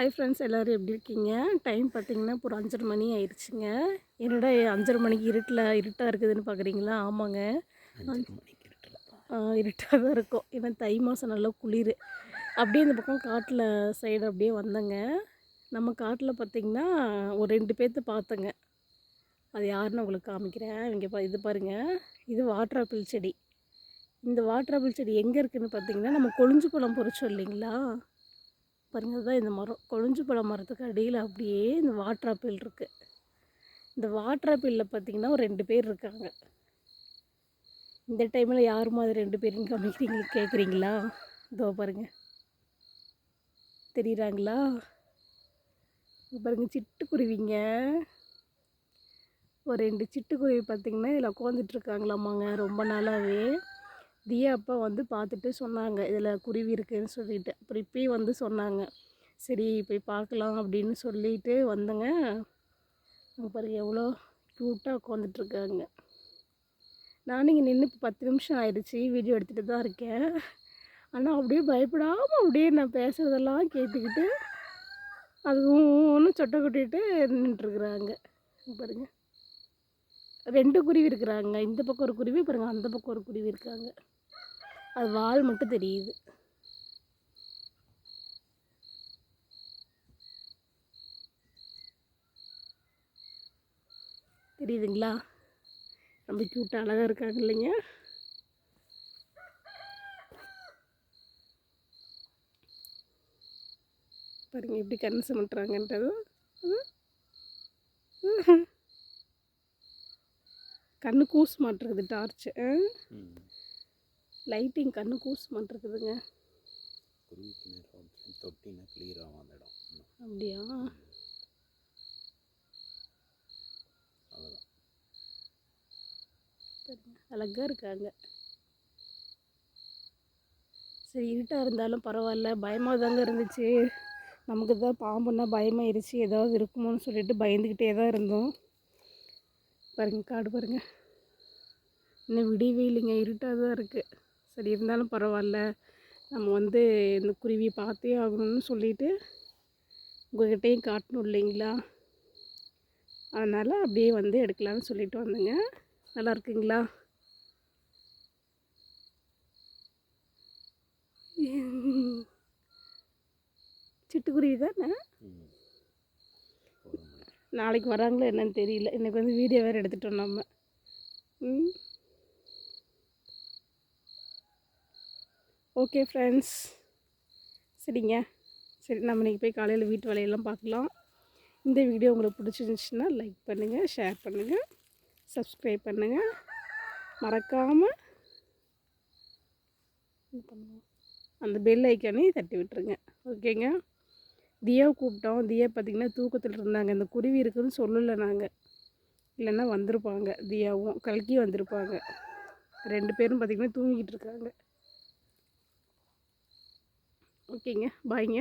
Hi friends எல்லோரும் எப்படி இருக்கீங்க? டைம் பார்த்தீங்கன்னா இப்போ ஒரு அஞ்சரை மணி ஆயிடுச்சுங்க என்னடா அஞ்சரை மணிக்கு இருட்டில் இருட்டாக இருக்குதுன்னு பார்க்குறீங்களா ஆமாங்க. அஞ்சரை மணிக்கு இருட்டல. இருட்டாக தான் இருக்கும். ஏன்னா தை மாதம் நல்லா குளிர். அப்படியே இந்த பக்கம் காட்டில் சைடு அப்படியே வந்தேங்க. நம்ம காட்டில் பார்த்தீங்கன்னா ஒரு ரெண்டு பேர்த்த பார்த்தேங்க. அது யாருன்னு உங்களுக்கு காமிக்கிறேன். இங்கே பா இது பாருங்கள் இது வாட்டர் ஆப்பிள் செடி. இந்த வாட்டர் ஆப்பிள் செடி எங்கே இருக்குதுன்னு பார்த்தீங்கன்னா நம்ம கொழிஞ்சு பழம் பொறிச்சோம் இல்லைங்களா? பாருங்க தான் இந்த மரம். கொழிஞ்சு பழம் மரத்துக்கு அடியில் அப்படியே இந்த வாட்டர் ஆப்பிள் இருக்குது இந்த வாட்டர் ஆப்பிளில் பார்த்தீங்கன்னா ஒரு ரெண்டு பேர் இருக்காங்க. இந்த டைமில் யார் மாதிரி ரெண்டு பேரும் காமிக்கிறீங்க கேட்குறீங்களா இதோ பாருங்க. தெரியுறாங்களா? பாருங்கள் பாருங்க சிட்டுக்குருவிங்க. ஒரு ரெண்டு சிட்டுக்குருவி பார்த்திங்கன்னா இதில் உட்காந்துட்டுருக்காங்களாமாங்க ரொம்ப நாளாகவே தியா அப்பா வந்து பார்த்துட்டு சொன்னாங்க. இதில் குருவி இருக்குன்னு சொல்லிட்டு. அப்புறம் இப்பயும் வந்து சொன்னாங்க. சரி போய் பார்க்கலாம் அப்படின்னு சொல்லிட்டு வந்தேங்க. பாருங்க எவ்வளோ க்யூட்டாக உட்காந்துட்ருக்காங்க நானும் இங்கே நின்று இப்போ பத்து நிமிஷம் ஆயிடுச்சு. வீடியோ எடுத்துகிட்டு தான் இருக்கேன். ஆனால் அப்படியே பயப்படாமல் அப்படியே நான் பேசுகிறதெல்லாம் கேட்டுக்கிட்டு அதுவும் ஒன்று சொட்டை கொட்டிட்டு நின்றுட்டுருக்குறாங்க. பாருங்கள் ரெண்டு குருவி இருக்கிறாங்க. இந்த பக்கம் ஒரு குருவி பாருங்கள் அந்த பக்கம் ஒரு குருவி இருக்காங்க. அது வால் மட்டும் தெரியுது. தெரியுதுங்களா? ரொம்ப க்யூட்டாக அழகாக இருக்காங்க இல்லைங்க? பாருங்க எப்படி கண் சுமட்டுறாங்கன்றது. கண்ணு கூசு மாட்டுறது டார்ச்சு லைட்டிங் கண்ணு கூச மாட்டிருக்குதுங்க தொட்டினா கிளியர் ஆகும் அந்த இடம் அப்படியா? அவ்வளோதான் அழகாக இருக்காங்க. சரி இருட்டாக இருந்தாலும் பரவாயில்ல. பயமாக தாங்க இருந்துச்சு. நமக்கு தான் பாம்புன்னா பயமாயிருச்சு. ஏதாவது இருக்குமோன்னு சொல்லிட்டு பயந்துக்கிட்டே தான் இருந்தோம். பாருங்க காடு பாருங்க. இன்னும் விடியவே இல்லைங்க. இருட்டாக தான் இருக்குது சரி இருந்தாலும் பரவாயில்ல நம்ம வந்து இந்த குருவியை பார்த்தே ஆகணும்னு சொல்லிட்டு உங்கள்கிட்டையும் காட்டணும் இல்லைங்களா? அதனால் அப்படியே வந்து எடுக்கலாம்னு சொல்லிட்டு வந்தேங்க. நல்லா இருக்குங்களா? சிட்டுக்குருவி தானே? நாளைக்கு வராங்களோ என்னன்னு தெரியல. இன்னைக்கு வந்து வீடியோ வேறு எடுத்துட்டோம் நம்ம. ம். ஓகே ஃப்ரெண்ட்ஸ் சரிங்க. சரி நம்ம இன்றைக்கி போய் காலையில் வீட்டு வேலையெல்லாம் பார்க்கலாம். இந்த வீடியோ உங்களுக்கு பிடிச்சிருந்துச்சுன்னா லைக் பண்ணுங்கள் ஷேர் பண்ணுங்கள் சப்ஸ்கிரைப் பண்ணுங்கள் மறக்காமல் அந்த பெல் ஐக்கானே தட்டி விட்டுருங்க. ஓகேங்க தியாவை கூப்பிட்டோம் தியா பார்த்திங்கன்னா தூக்கத்தில் இருந்தாங்க. இந்த குருவி இருக்குன்னு சொல்லலை நாங்கள் இல்லைன்னா வந்திருப்பாங்க. தியாவும் கல்கி வந்திருப்பாங்க. ரெண்டு பேரும் பார்த்திங்கன்னா தூங்கிக்கிட்டு இருக்காங்க. ஓகேங்க. பாய்ங்க.